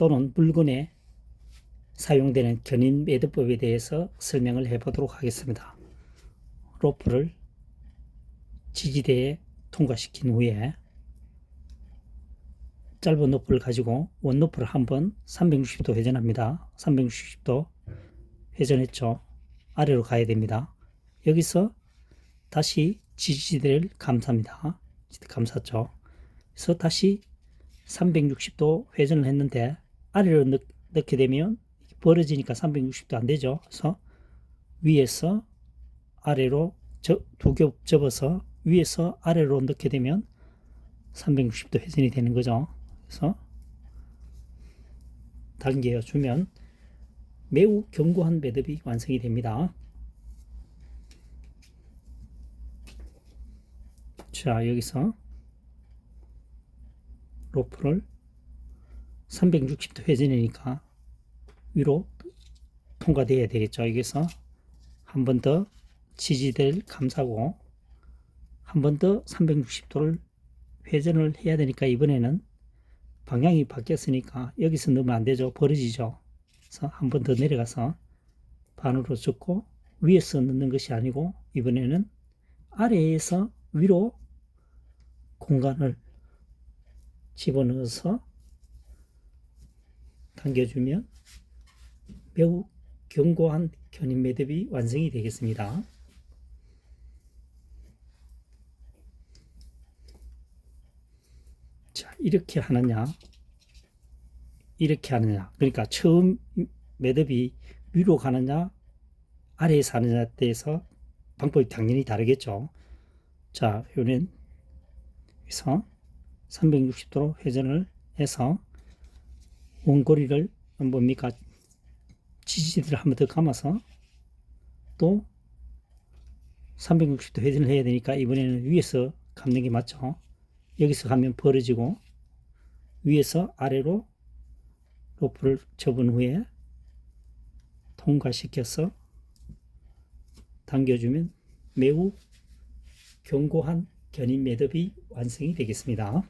또는 물건에 사용되는 견인 매듭법에 대해서 설명을 해보도록 하겠습니다. 로프를 지지대에 통과시킨 후에 짧은 노프를 가지고 원 노프를 한번 360도 회전합니다. 360도 회전했죠. 아래로 가야 됩니다. 여기서 다시 지지대를. 지지대 감쌌죠. 그래서 다시 360도 회전을 했는데 아래로 넣, 넣게 되면 벌어지니까 360도 안 되죠. 그래서 위에서 아래로 두 겹 접어서 위에서 아래로 넣게 되면 360도 회전이 되는 거죠. 그래서 당겨 주면 매우 견고한 매듭이 완성이 됩니다. 자, 여기서 로프를 360도 회전이니까 위로 통과돼야 되겠죠. 여기서 한 번 더 지지대를 감싸고 한 번 더 360도를 회전을 해야 되니까 이번에는 방향이 바뀌었으니까 여기서 넣으면 안 되죠. 벌어지죠. 그래서 한 번 더 내려가서 반으로 접고 위에서 넣는 것이 아니고 이번에는 아래에서 위로 공간을 집어넣어서 당겨주면 매우 견고한 견인 매듭이 완성이 되겠습니다. 자, 이렇게 하느냐, 이렇게 하느냐. 그러니까 처음 매듭이 위로 가느냐, 아래에서 하느냐에 대해서 방법이 당연히 다르겠죠. 자, 요는 여기서 360도로 회전을 해서 원고리를 뭡니까 지지대를 한 번 더 감아서 또 360도 회전을 해야 되니까 이번에는 위에서 감는 게 맞죠 여기서 가면 벌어지고 위에서 아래로 로프를 접은 후에 통과시켜서 당겨주면 매우 견고한 견인 매듭이 완성이 되겠습니다.